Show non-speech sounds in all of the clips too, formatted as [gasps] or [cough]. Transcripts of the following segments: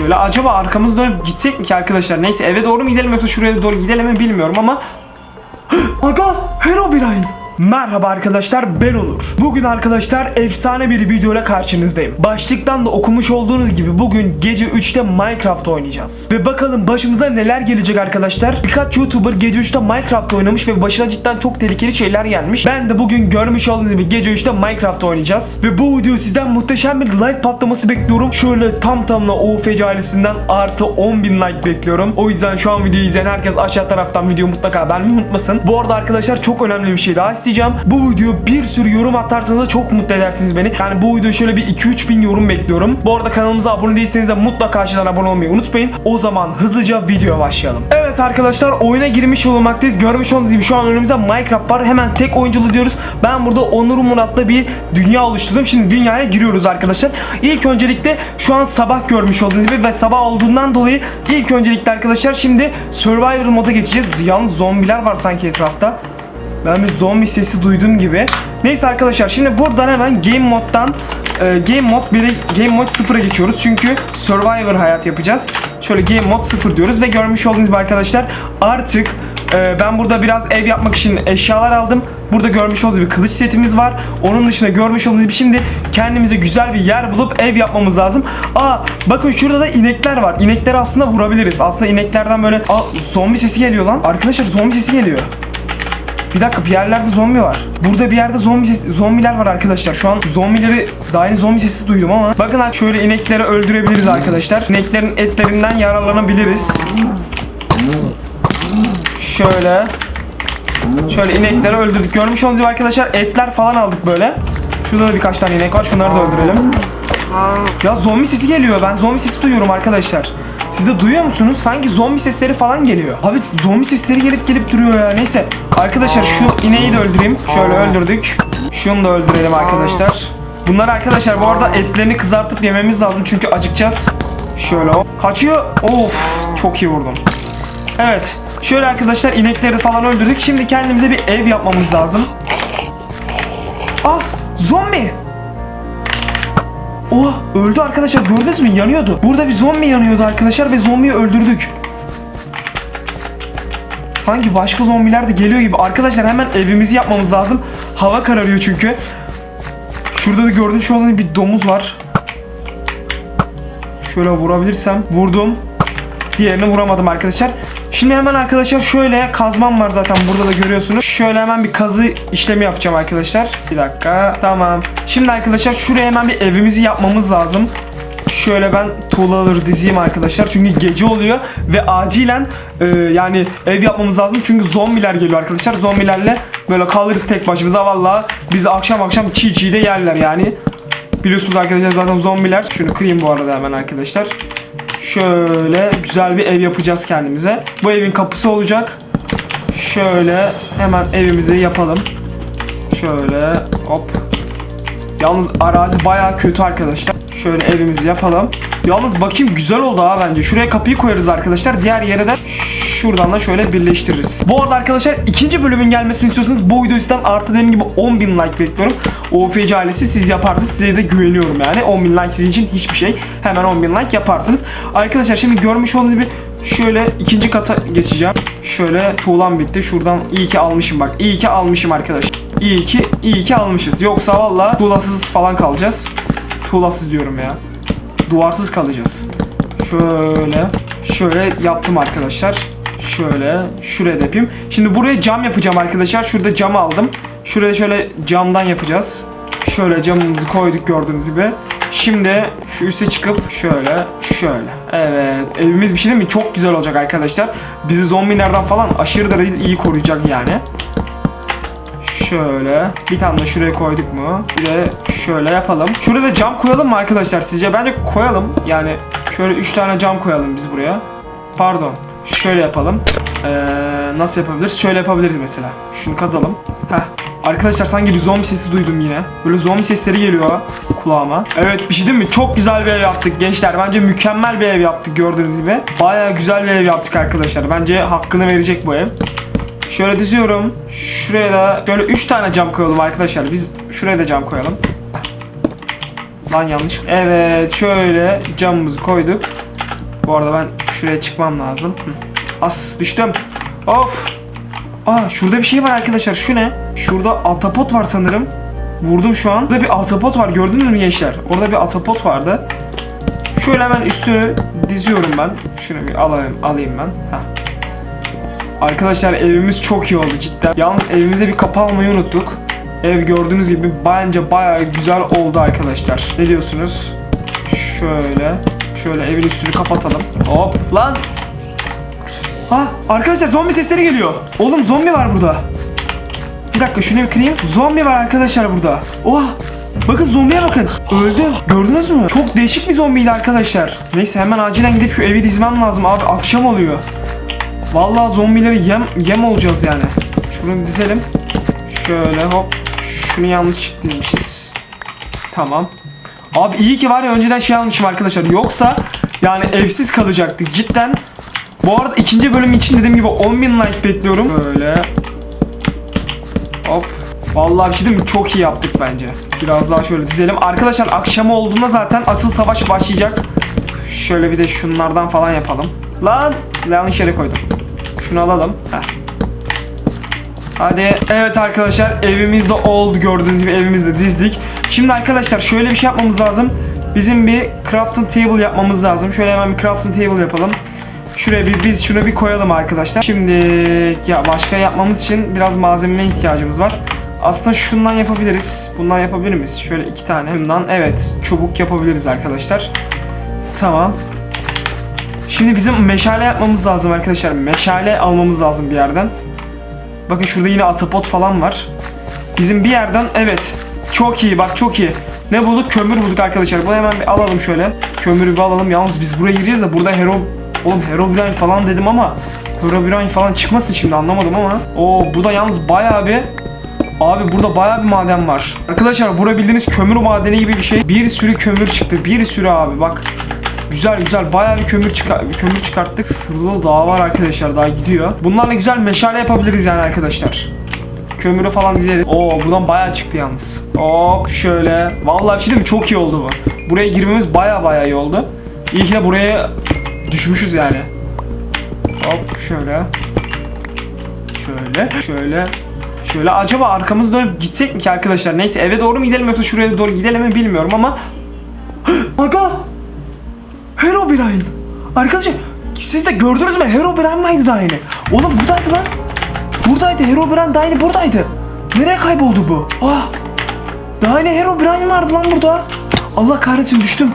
Şöyle acaba arkamızı dönüp gitsek mi ki arkadaşlar? Neyse eve doğru mu gidelim yoksa şuraya doğru gidelim mi bilmiyorum ama [gasps] Aga Herobrine. Merhaba arkadaşlar ben Onur. Bugün arkadaşlar efsane bir video karşınızdayım. Başlıktan da okumuş olduğunuz gibi bugün gece 3'te Minecraft oynayacağız. Ve bakalım başımıza neler gelecek arkadaşlar. Birkaç YouTuber gece 3'te Minecraft oynamış ve başına cidden çok tehlikeli şeyler gelmiş. Ben de bugün görmüş olduğunuz gibi gece 3'te Minecraft oynayacağız. Ve bu video sizden muhteşem bir like patlaması bekliyorum. Şöyle tam tamına OFC ailesinden artı 10.000 like bekliyorum. O yüzden şu an videoyu izleyen herkes aşağı taraftan videoyu mutlaka beğenmeyi unutmasın. Bu arada arkadaşlar çok önemli bir şey daha isteyeceğim. Bu video bir sürü yorum atarsanız da çok mutlu edersiniz beni. Yani bu video şöyle bir 2-3 bin yorum bekliyorum. Bu arada kanalımıza abone değilseniz de mutlaka aşağıdan abone olmayı unutmayın. O zaman hızlıca videoya başlayalım. Evet arkadaşlar oyuna girmiş bulunmaktayız. Görmüş olduğunuz gibi şu an önümüzde Minecraft var. Hemen tek oyunculu diyoruz. Ben burada Onur Murat'la bir dünya oluşturdum. Şimdi dünyaya giriyoruz arkadaşlar. İlk öncelikle şu an sabah görmüş olduğunuz gibi ve sabah olduğundan dolayı ilk öncelikle arkadaşlar şimdi Survivor moda geçeceğiz. Yalnız zombiler var sanki etrafta. Ben bir zombi sesi duydum gibi. Neyse arkadaşlar şimdi buradan hemen game moddan e, game mod 1'e game mod 0'a geçiyoruz. Çünkü survivor hayat yapacağız. Şöyle game mod 0 diyoruz ve görmüş olduğunuz gibi arkadaşlar artık e, ben burada biraz ev yapmak için eşyalar aldım. Burada görmüş olduğunuz gibi kılıç setimiz var. Onun dışında görmüş olduğunuz gibi şimdi kendimize güzel bir yer bulup ev yapmamız lazım. Aa bakın şurada da inekler var. İnekleri aslında vurabiliriz. Aslında ineklerden böyle Aa, zombi sesi geliyor lan. Arkadaşlar zombi sesi geliyor. Bir dakika bir yerlerde zombi var. Burada bir yerde zombi ses- zombiler var arkadaşlar. Şu an zombileri daha yeni zombi sesi duydum ama bakın şöyle inekleri öldürebiliriz arkadaşlar. İneklerin etlerinden yararlanabiliriz. Şöyle Şöyle inekleri öldürdük. Görmüş olduğunuz gibi arkadaşlar etler falan aldık böyle. Şurada da birkaç tane inek var. Şunları da öldürelim. Ya zombi sesi geliyor. Ben zombi sesi duyuyorum arkadaşlar. Siz de duyuyor musunuz? Sanki zombi sesleri falan geliyor. Abi zombi sesleri gelip gelip duruyor ya. Neyse. Arkadaşlar şu ineği de öldüreyim. Şöyle öldürdük. Şunu da öldürelim arkadaşlar. Bunlar arkadaşlar bu arada etlerini kızartıp yememiz lazım çünkü acıkacağız. Şöyle o. Kaçıyor. Of çok iyi vurdum. Evet. Şöyle arkadaşlar inekleri falan öldürdük. Şimdi kendimize bir ev yapmamız lazım. Ah zombi. Oh öldü arkadaşlar gördünüz mü yanıyordu. Burada bir zombi yanıyordu arkadaşlar ve zombiyi öldürdük. Sanki başka zombiler de geliyor gibi. Arkadaşlar hemen evimizi yapmamız lazım. Hava kararıyor çünkü. Şurada da gördüğünüz olduğunuz bir domuz var. Şöyle vurabilirsem. Vurdum. Diğerini vuramadım arkadaşlar. Şimdi hemen arkadaşlar şöyle kazmam var zaten burada da görüyorsunuz. Şöyle hemen bir kazı işlemi yapacağım arkadaşlar. Bir dakika. Tamam. Şimdi arkadaşlar şuraya hemen bir evimizi yapmamız lazım. Şöyle ben tuğlaları dizeyim arkadaşlar çünkü gece oluyor ve acilen e, yani ev yapmamız lazım çünkü zombiler geliyor arkadaşlar. Zombilerle böyle kalırız tek başımıza valla bizi akşam akşam çiğ çiğ de yerler yani. Biliyorsunuz arkadaşlar zaten zombiler. Şunu kırayım bu arada hemen arkadaşlar. Şöyle güzel bir ev yapacağız kendimize. Bu evin kapısı olacak. Şöyle hemen evimizi yapalım. Şöyle hop. Yalnız arazi baya kötü arkadaşlar. Şöyle evimizi yapalım. Yalnız bakayım güzel oldu ha bence. Şuraya kapıyı koyarız arkadaşlar. Diğer yere de şuradan da şöyle birleştiririz. Bu arada arkadaşlar ikinci bölümün gelmesini istiyorsanız bu videoyu sizden artı dediğim gibi 10.000 like bekliyorum. OFC ailesi siz yaparsınız. Size de güveniyorum yani. 10.000 like sizin için hiçbir şey. Hemen 10.000 like yaparsınız. Arkadaşlar şimdi görmüş olduğunuz gibi şöyle ikinci kata geçeceğim. Şöyle tuğlam bitti. Şuradan iyi ki almışım bak. İyi ki almışım arkadaşlar. İyi ki iyi ki almışız. Yoksa valla tuğlasız falan kalacağız. Tuğlasız diyorum ya. Duvarsız kalacağız. Şöyle şöyle yaptım arkadaşlar. Şöyle şuraya da yapayım. Şimdi buraya cam yapacağım arkadaşlar. Şurada cam aldım. Şuraya şöyle camdan yapacağız. Şöyle camımızı koyduk gördüğünüz gibi. Şimdi şu üste çıkıp şöyle şöyle. Evet evimiz bir şey değil mi? Çok güzel olacak arkadaşlar. Bizi zombilerden falan aşırı derecede iyi koruyacak yani. Şöyle bir tane de şuraya koyduk mu? Bir de şöyle yapalım. Şuraya da cam koyalım mı arkadaşlar sizce? Bence koyalım. Yani şöyle 3 tane cam koyalım biz buraya. Pardon. Şöyle yapalım. Ee, nasıl yapabiliriz? Şöyle yapabiliriz mesela. Şunu kazalım. Heh. Arkadaşlar sanki bir zombi sesi duydum yine. Böyle zombi sesleri geliyor kulağıma. Evet bir şey değil mi? Çok güzel bir ev yaptık gençler. Bence mükemmel bir ev yaptık gördüğünüz gibi. Baya güzel bir ev yaptık arkadaşlar. Bence hakkını verecek bu ev. Şöyle diziyorum. Şuraya da şöyle 3 tane cam koyalım arkadaşlar. Biz şuraya da cam koyalım. Lan yanlış. Evet şöyle camımızı koyduk. Bu arada ben şuraya çıkmam lazım. As düştüm. Of. Aa şurada bir şey var arkadaşlar. Şu ne? Şurada atapot var sanırım. Vurdum şu an. Burada bir atapot var. Gördünüz mü gençler? Orada bir atapot vardı. Şöyle hemen üstünü diziyorum ben. Şunu bir alayım, alayım ben. Heh. Arkadaşlar evimiz çok iyi oldu cidden. Yalnız evimize bir kapı almayı unuttuk. Ev gördüğünüz gibi bence bayağı güzel oldu arkadaşlar. Ne diyorsunuz? Şöyle. Şöyle evin üstünü kapatalım. Hop lan. Ha arkadaşlar zombi sesleri geliyor. Oğlum zombi var burada. Bir dakika şunu bir kırayım. Zombi var arkadaşlar burada. Oha. Bakın zombiye bakın. Öldü. Gördünüz mü? Çok değişik bir zombiydi arkadaşlar. Neyse hemen acilen gidip şu evi dizmem lazım abi. Akşam oluyor. Vallahi zombileri yem yem olacağız yani. Şunu dizelim. Şöyle hop. Şunu yanlış dizmişiz. Tamam. Abi iyi ki var ya önceden şey almışım arkadaşlar. Yoksa yani evsiz kalacaktık cidden. Bu arada ikinci bölüm için dediğim gibi 10.000 like bekliyorum. Böyle. Hop. Vallahi bir şey? Çok iyi yaptık bence. Biraz daha şöyle dizelim. Arkadaşlar akşam olduğunda zaten asıl savaş başlayacak. Şöyle bir de şunlardan falan yapalım. Lan! Yanlış yere koydum. Şunu alalım. Heh. Hadi. Evet arkadaşlar evimiz de oldu gördüğünüz gibi evimizde dizdik. Şimdi arkadaşlar şöyle bir şey yapmamız lazım. Bizim bir crafting table yapmamız lazım. Şöyle hemen bir crafting table yapalım. Şuraya bir biz şunu bir koyalım arkadaşlar. Şimdi ya başka yapmamız için biraz malzemeye ihtiyacımız var. Aslında şundan yapabiliriz. Bundan yapabilir miyiz? Şöyle iki tane. Bundan evet çubuk yapabiliriz arkadaşlar. Tamam. Şimdi bizim meşale yapmamız lazım arkadaşlar. Meşale almamız lazım bir yerden. Bakın şurada yine atapot falan var. Bizim bir yerden evet. Çok iyi bak çok iyi. Ne bulduk? Kömür bulduk arkadaşlar. Bunu hemen bir alalım şöyle. Kömürü bir alalım. Yalnız biz buraya gireceğiz de burada Hero... Oğlum Herobrine falan dedim ama Herobrine falan çıkmasın şimdi anlamadım ama. Oo bu da yalnız bayağı bir Abi burada bayağı bir maden var. Arkadaşlar burada bildiğiniz kömür madeni gibi bir şey. Bir sürü kömür çıktı. Bir sürü abi bak. Güzel güzel bayağı bir kömür çıkar kömür çıkarttık. Şurada da dağ var arkadaşlar daha gidiyor. Bunlarla güzel meşale yapabiliriz yani arkadaşlar. Kömürü falan dizelim. Oo buradan bayağı çıktı yalnız. Hop şöyle. Vallahi bir şey değil mi? Çok iyi oldu bu. Buraya girmemiz bayağı bayağı iyi oldu. İyi ki de buraya düşmüşüz yani. Hop şöyle. Şöyle. Şöyle. Şöyle acaba arkamızı dönüp gitsek mi ki arkadaşlar? Neyse eve doğru mu gidelim yoksa şuraya doğru gidelim mi bilmiyorum ama [gasps] Aga! Herobrine! Arkadaşlar siz de gördünüz mü? Herobrine mıydı daha yeni? Oğlum buradaydı lan. Buradaydı. Herobrine daha yeni buradaydı. Nereye kayboldu bu? Ah! Daha yeni Herobrine vardı lan burada. Allah kahretsin düştüm.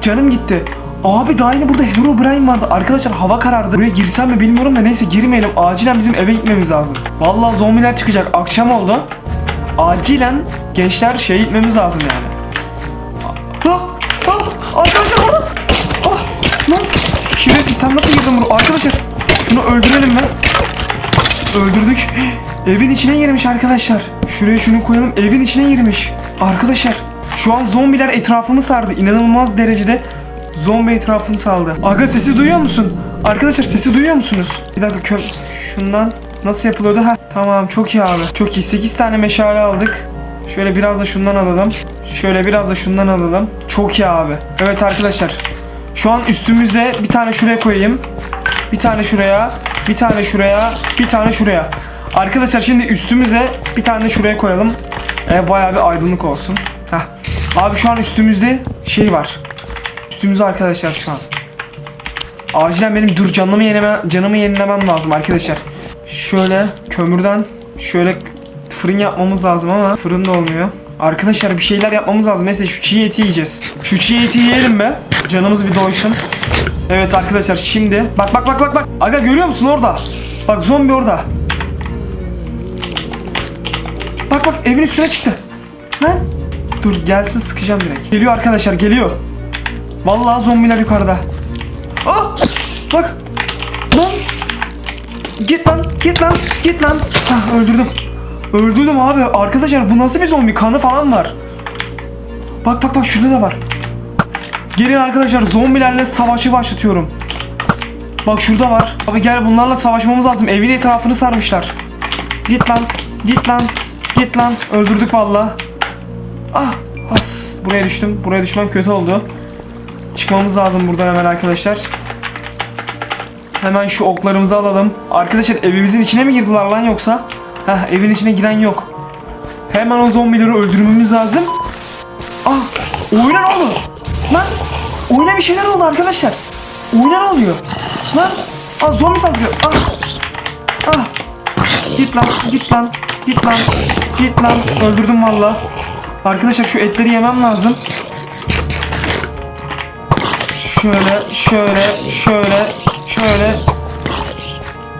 Canım gitti. Abi daha yeni burada Herobrine vardı. Arkadaşlar hava karardı. Buraya girsem mi bilmiyorum da neyse girmeyelim. Acilen bizim eve gitmemiz lazım. Vallahi zombiler çıkacak. Akşam oldu. Acilen gençler şeye gitmemiz lazım yani. Sen nasıl girdin buraya? Arkadaşlar şunu öldürelim mi? Öldürdük. Evin içine girmiş arkadaşlar. Şuraya şunu koyalım. Evin içine girmiş. Arkadaşlar şu an zombiler etrafımı sardı. İnanılmaz derecede zombi etrafımı sardı. Aga sesi duyuyor musun? Arkadaşlar sesi duyuyor musunuz? Bir dakika kö şundan nasıl yapılıyordu? Ha tamam çok iyi abi. Çok iyi. 8 tane meşale aldık. Şöyle biraz da şundan alalım. Şöyle biraz da şundan alalım. Çok iyi abi. Evet arkadaşlar. Şu an üstümüzde bir tane şuraya koyayım. Bir tane şuraya, bir tane şuraya, bir tane şuraya. Arkadaşlar şimdi üstümüze bir tane de şuraya koyalım. E, bayağı bir aydınlık olsun. Heh. Abi şu an üstümüzde şey var. Üstümüzde arkadaşlar şu an. Acilen benim dur canımı yeneme, canımı yenilemem lazım arkadaşlar. Şöyle kömürden şöyle fırın yapmamız lazım ama fırın da olmuyor. Arkadaşlar bir şeyler yapmamız lazım. Mesela şu çiğ eti yiyeceğiz. Şu çiğ eti yiyelim mi? Canımız bir doysun. Evet arkadaşlar şimdi bak bak bak bak bak. Aga görüyor musun orada? Bak zombi orada. Bak bak evin üstüne çıktı. Lan. Dur gelsin sıkacağım direkt. Geliyor arkadaşlar geliyor. Vallahi zombiler yukarıda. Ah! Bak. Lan. Git lan git lan git lan. Hah öldürdüm. Öldürdüm abi. Arkadaşlar bu nasıl bir zombi? Kanı falan var. Bak bak bak şurada da var. Gelin arkadaşlar zombilerle savaşı başlatıyorum. Bak şurada var. Abi gel bunlarla savaşmamız lazım. Evin etrafını sarmışlar. Git lan. Git lan. Git lan. Öldürdük valla. Ah. As. Buraya düştüm. Buraya düşmem kötü oldu. Çıkmamız lazım buradan hemen arkadaşlar. Hemen şu oklarımızı alalım. Arkadaşlar evimizin içine mi girdiler lan yoksa? Heh evin içine giren yok. Hemen o zombileri öldürmemiz lazım. Ah oyuna ne oldu? Lan oyuna bir şeyler oldu arkadaşlar. Oyuna ne oluyor? Lan ah zombi saldırıyor. Ah ah git lan git lan git lan git lan öldürdüm valla. Arkadaşlar şu etleri yemem lazım. Şöyle, şöyle, şöyle, şöyle.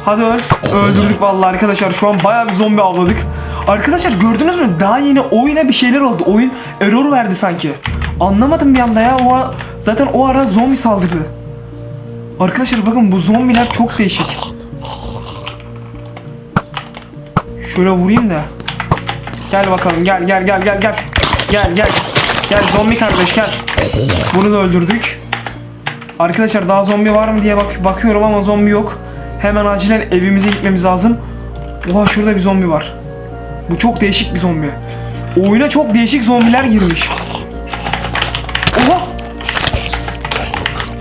Hadi öl. Öldürdük vallahi arkadaşlar. Şu an bayağı bir zombi avladık. Arkadaşlar gördünüz mü? Daha yeni oyuna bir şeyler oldu. Oyun error verdi sanki. Anlamadım bir anda ya. O zaten o ara zombi saldırdı. Arkadaşlar bakın bu zombiler çok değişik. Şöyle vurayım da. Gel bakalım gel gel gel gel gel. Gel gel. Gel zombi kardeş gel. Bunu da öldürdük. Arkadaşlar daha zombi var mı diye bak bakıyorum ama zombi yok. Hemen acilen evimize gitmemiz lazım. Oha şurada bir zombi var. Bu çok değişik bir zombi. Oyuna çok değişik zombiler girmiş. Oha!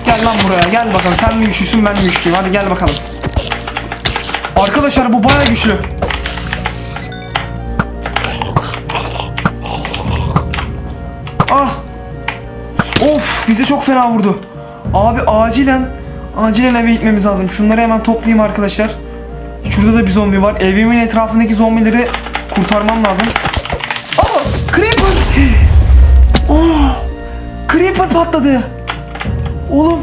Gel lan buraya gel bakalım sen mi güçlüsün ben mi güçlüyüm hadi gel bakalım. Arkadaşlar bu baya güçlü. Ah! Of bize çok fena vurdu. Abi acilen acilen eve gitmemiz lazım. Şunları hemen toplayayım arkadaşlar. Şurada da bir zombi var. Evimin etrafındaki zombileri kurtarmam lazım. Aa! Creeper! Oh! Creeper patladı. Oğlum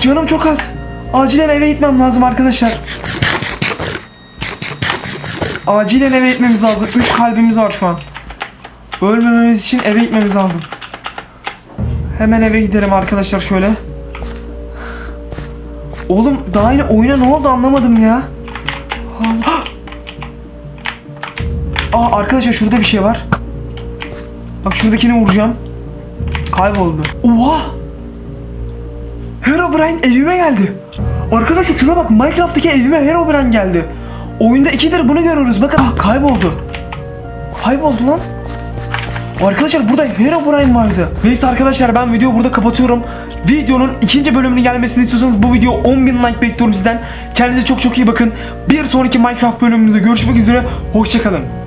canım çok az. Acilen eve gitmem lazım arkadaşlar. Acilen eve gitmemiz lazım. 3 kalbimiz var şu an. Ölmememiz için eve gitmemiz lazım. Hemen eve gidelim arkadaşlar şöyle. Oğlum daha yine oyuna ne oldu anlamadım ya. Allah. [gasps] Aa arkadaşlar şurada bir şey var. Bak şuradakini vuracağım. Kayboldu. Oha! Herobrine evime geldi. Arkadaşlar şuna bak Minecraft'taki evime Herobrine geldi. Oyunda ikidir bunu görüyoruz. Bakın ah, kayboldu. Kayboldu lan. Arkadaşlar burada Herobrine vardı. Neyse arkadaşlar ben videoyu burada kapatıyorum. Videonun ikinci bölümünü gelmesini istiyorsanız bu video 10.000 like bekliyorum sizden. Kendinize çok çok iyi bakın. Bir sonraki Minecraft bölümümüzde görüşmek üzere. Hoşçakalın.